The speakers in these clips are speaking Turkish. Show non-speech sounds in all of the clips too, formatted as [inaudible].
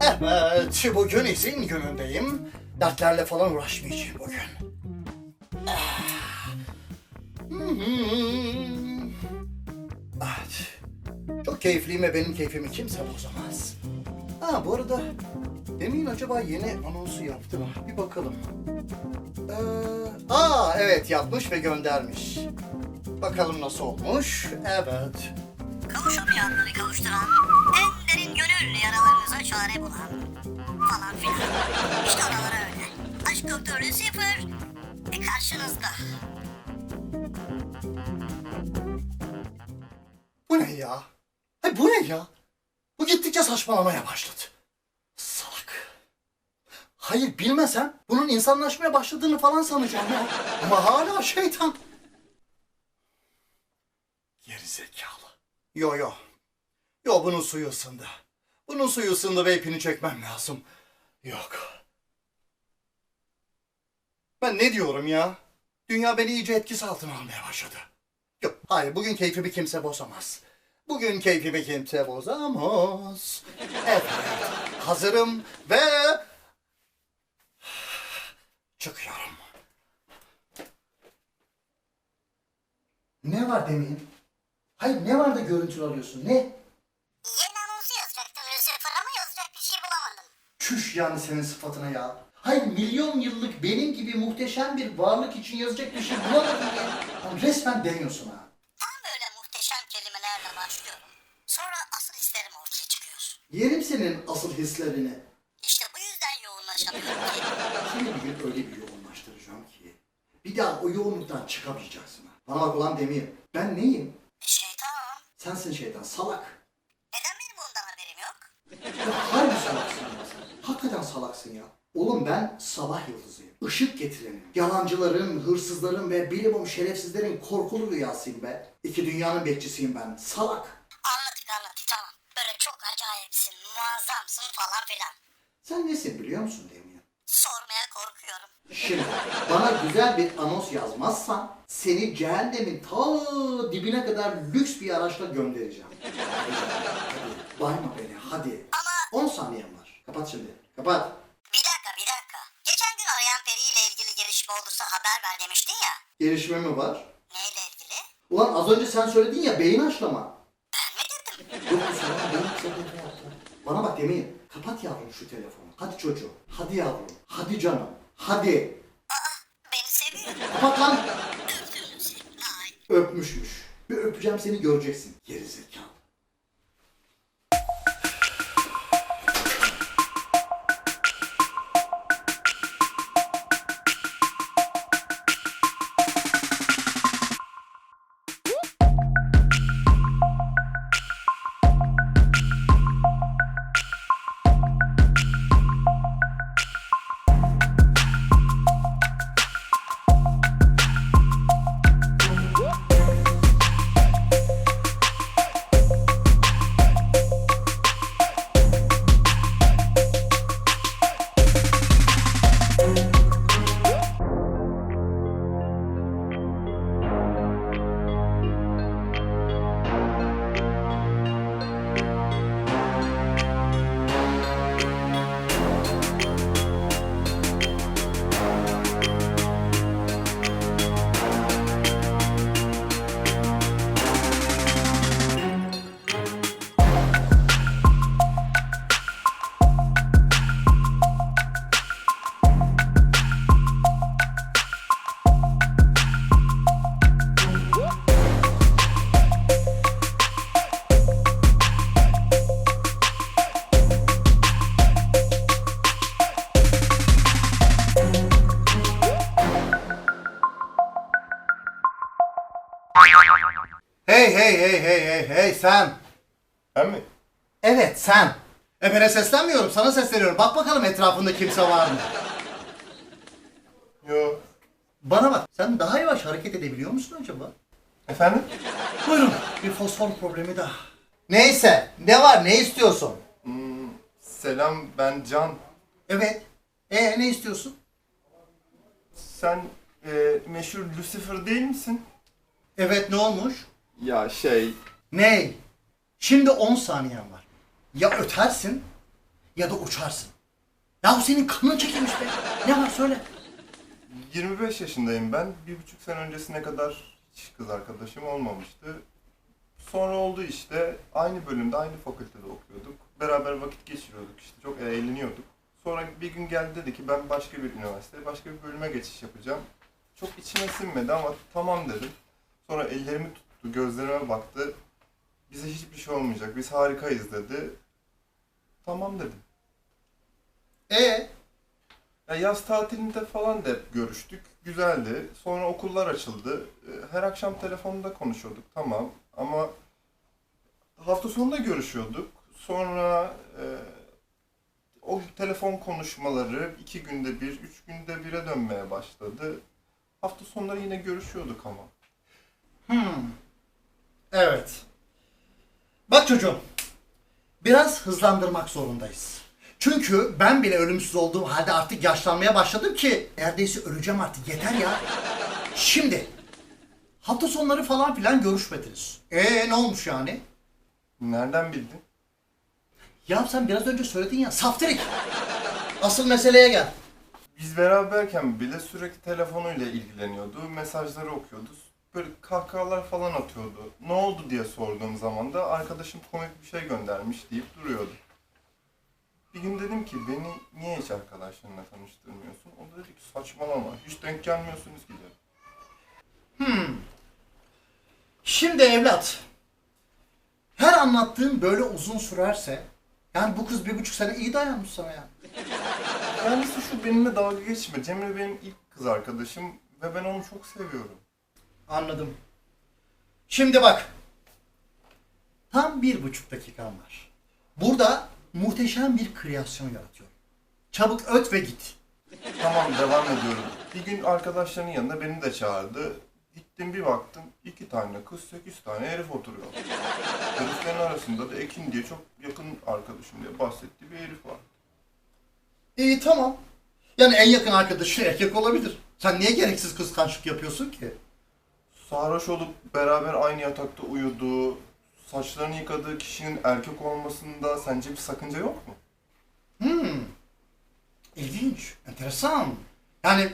Evet, bugün izin günündeyim. Dertlerle falan uğraşmayacağım bugün. Ah. Hmm. Evet. Çok keyifliyim ve benim keyfimi kimse bozamaz. Ha bu arada Emin acaba yeni anonsu yaptı mı? Bir bakalım. Ee, aa evet yapmış ve göndermiş. Bakalım nasıl olmuş. Evet. Kavuşamayanları kavuşturan, en derin gönül yaralarınıza çare bulan falan filan. İşte oraları öyle. Aşk doktoru sıfır. E karşınızda. Bu ne ya? Ay bu ne ya? Bu gittikçe saçmalamaya başladı. Salak. Hayır bilmesem bunun insanlaşmaya başladığını falan sanacağım ya. Ama hala şeytan. Geri zekalı. Yo yo. Yo bunun suyu ısındı. Bunun suyu ısındı ve ipini çekmem lazım. Yok. Ben ne diyorum ya? Dünya beni iyice etkisi altına almaya başladı. Yok, hayır bugün keyfimi kimse bozamaz. Bugün keyfimi kimse bozamaz. Evet, hazırım ve... Çıkıyorum. Ne var demin? Hayır ne var da görüntülü alıyorsun? Ne? Yeni anonsu yazacaktım Lucifer ama yazacak bir şey bulamadım. Çüş yani senin sıfatına ya. Hayır milyon yıllık benim gibi muhteşem bir varlık için yazacak bir şey bulamadım ya. Lan resmen deniyorsun ha. Tam böyle muhteşem kelimelerle başlıyorum. Sonra asıl hislerim ortaya çıkıyor. Yerim senin asıl hislerini. İşte bu yüzden yoğunlaşamıyorum ki. Seni bir gün öyle bir yoğunlaştıracağım ki bir daha o yoğunluktan çıkamayacaksın. Bana bak ulan Demir. Ben neyim? Şeytan. Sensin şeytan salak. Neden benim bundan haberim yok? Ya harbi salaksın ya sen. Hakikaten salaksın ya. Oğlum ben sabah yıldızıyım. Işık getirenim. Yalancıların, hırsızların ve bilimum şerefsizlerin korkulu rüyasıyım be. İki dünyanın bekçisiyim ben. Salak. Sen nesin biliyor musun Demir? Sormaya korkuyorum. Şimdi bana güzel bir anons yazmazsan seni cehennemin ta dibine kadar lüks bir araçla göndereceğim. Hadi bayma beni hadi. Ama 10 saniyem var. Kapat şimdi. Kapat. bir dakika bir dakika. Geçen gün arayan Peri ile ilgili gelişme olursa haber ver demiştin ya. Gelişme mi var? Neyle ilgili? Ulan az önce sen söyledin ya beyin haşlama. Ben mi dedim? Yok haşlama yaptı. Bana bak Demir. Kapat yavrum şu telefonu. Hadi çocuğum. Hadi yavrum. Hadi canım. Hadi. Beni seviyor. Kapat lan. Öpmüşmüş. Bir öpeceğim seni göreceksin. Geri zekalı. Hey hey hey hey hey sen. Ben mi? Evet sen. Efendim seslenmiyorum sana sesleniyorum. Bak bakalım etrafında kimse var mı? Yo. Bana bak sen daha yavaş hareket edebiliyor musun acaba? Efendim? Buyurun bir fosfor problemi daha. Neyse ne var ne istiyorsun? Hmm, selam ben Can. Evet. E ne istiyorsun? Sen e, meşhur Lucifer değil misin? Evet ne olmuş? Ya şey... Ney? Şimdi 10 saniyen var. Ya ötersin ya da uçarsın. Ya senin kanın çekilmiş be. Ne var söyle. 25 yaşındayım ben. Bir buçuk sene öncesine kadar hiç kız arkadaşım olmamıştı. Sonra oldu işte. Aynı bölümde, aynı fakültede okuyorduk. Beraber vakit geçiriyorduk işte. Çok eğleniyorduk. Sonra bir gün geldi dedi ki ben başka bir üniversiteye, başka bir bölüme geçiş yapacağım. Çok içime sinmedi ama tamam dedim. Sonra ellerimi tuttu, gözlerime baktı. Bize hiçbir şey olmayacak, biz harikayız dedi. Tamam dedim. E Ya yaz tatilinde falan da hep görüştük. Güzeldi. Sonra okullar açıldı. Ee, Her akşam telefonda konuşuyorduk. Tamam. Ama hafta sonunda görüşüyorduk. Sonra e, o telefon konuşmaları iki günde bir, üç günde bire dönmeye başladı. Hafta sonları yine görüşüyorduk ama. Hmm. Evet. Bak çocuğum. Biraz hızlandırmak zorundayız. Çünkü ben bile ölümsüz olduğum halde artık yaşlanmaya başladım ki neredeyse öleceğim artık yeter ya. Şimdi hafta sonları falan filan görüşmediniz. Ee ne olmuş yani? Nereden bildin? Ya sen biraz önce söyledin ya saftirik. Asıl meseleye gel. Biz beraberken bile sürekli telefonuyla ilgileniyordu, mesajları okuyordu. Böyle kahkahalar falan atıyordu. Ne oldu diye sorduğum zaman da arkadaşım komik bir şey göndermiş deyip duruyordu. Bir gün dedim ki beni niye hiç arkadaşlarınla tanıştırmıyorsun? O da dedi ki saçmalama hiç denk gelmiyorsunuz ki dedi. Şimdi evlat. Her anlattığın böyle uzun sürerse yani bu kız bir buçuk sene iyi dayanmış sana ya. Yani şu benimle dalga geçme. Cemre benim ilk kız arkadaşım ve ben onu çok seviyorum. Anladım. Şimdi bak. Tam bir buçuk dakikan var. Burada muhteşem bir kreasyon yaratıyorum. Çabuk öt ve git. Tamam devam ediyorum. Bir gün arkadaşlarının yanında beni de çağırdı. Gittim bir baktım iki tane kız sekiz tane herif oturuyor. Heriflerin arasında da Ekin diye çok yakın arkadaşım diye bahsettiği bir herif var. İyi tamam. Yani en yakın arkadaşı erkek olabilir. Sen niye gereksiz kıskançlık yapıyorsun ki? Sarhoş olup beraber aynı yatakta uyuduğu, saçlarını yıkadığı kişinin erkek olmasında sence bir sakınca yok mu? Hmm. İlginç, enteresan. Yani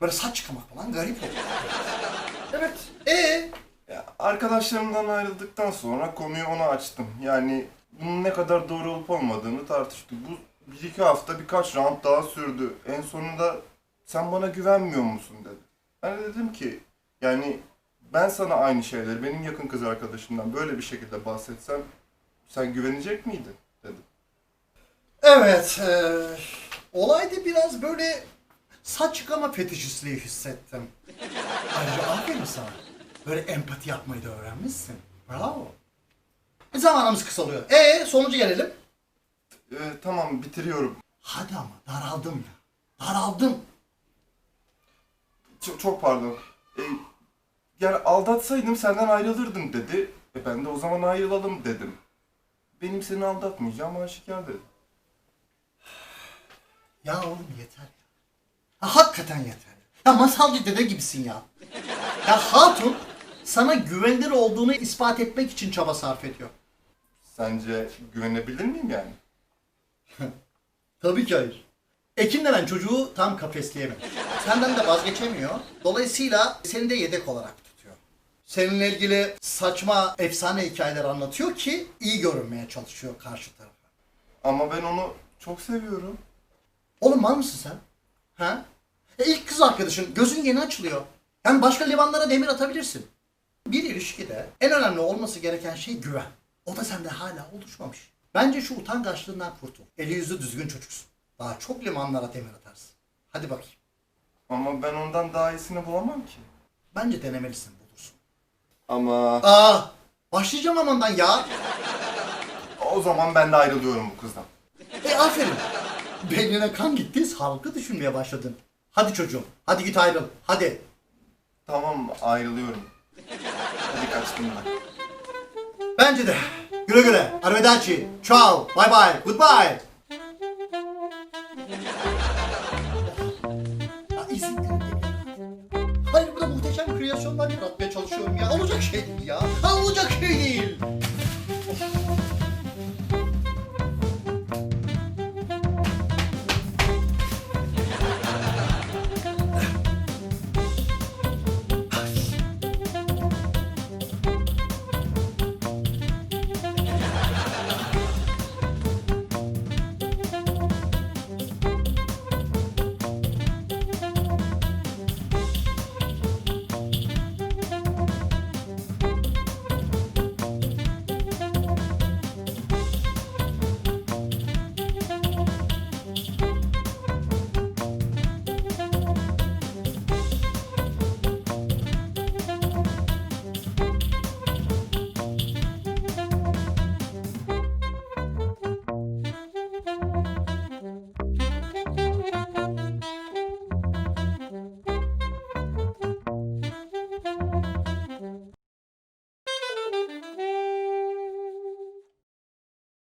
böyle saç çıkamak falan garip oldu. evet. Ee, Ya, arkadaşlarımdan ayrıldıktan sonra konuyu ona açtım. Yani bunun ne kadar doğru olup olmadığını tartıştık. Bu bir iki hafta birkaç round daha sürdü. En sonunda sen bana güvenmiyor musun dedi. Ben de dedim ki yani ben sana aynı şeyleri benim yakın kız arkadaşımdan böyle bir şekilde bahsetsem sen güvenecek miydin dedim. Evet, e, olayda biraz böyle saç yıkama fetişistliği hissettim. Ayrıca aferin sana. Böyle empati yapmayı da öğrenmişsin. Bravo. E, zamanımız kısalıyor. E sonucu gelelim. Ee, tamam bitiriyorum. Hadi ama daraldım ya. Daraldım. Çok, çok pardon. Ee, yani aldatsaydım senden ayrılırdım dedi. E ben de o zaman ayrılalım dedim. Benim seni aldatmayacağım aşikar dedi. [sighs] Ya oğlum yeter ya. ya hakikaten yeter. Ya masalcı dede gibisin ya. Ya hatun sana güvenilir olduğunu ispat etmek için çaba sarf ediyor. Sence güvenebilir miyim yani? [laughs] Tabii ki hayır. Ekin denen çocuğu tam kafesleyemedi. Senden de vazgeçemiyor. Dolayısıyla seni de yedek olarak tutuyor. Seninle ilgili saçma efsane hikayeler anlatıyor ki iyi görünmeye çalışıyor karşı tarafa. Ama ben onu çok seviyorum. Oğlum var mısın sen? Ha? E ilk kız arkadaşın gözün yeni açılıyor. Yani başka limanlara demir atabilirsin. Bir ilişkide en önemli olması gereken şey güven. O da sende hala oluşmamış. Bence şu utangaçlığından kurtul. Eli yüzü düzgün çocuksun. Daha çok limanlara demir atarsın. Hadi bakayım. Ama ben ondan daha iyisini bulamam ki. Bence denemelisin bulursun. Ama Aa, başlayacağım amandan ya. o zaman ben de ayrılıyorum bu kızdan. E aferin. Beynine kan gitti, sağlıklı düşünmeye başladın. Hadi çocuğum, hadi git ayrıl, hadi. Tamam ayrılıyorum. Hadi kaçtım ben. Bence de. Güle güle. Arrivederci. Ciao. Bye bye. Goodbye. Muhteşem kreasyonlar yaratmaya çalışıyorum ya. Olacak şey değil ya. Olacak şey değil.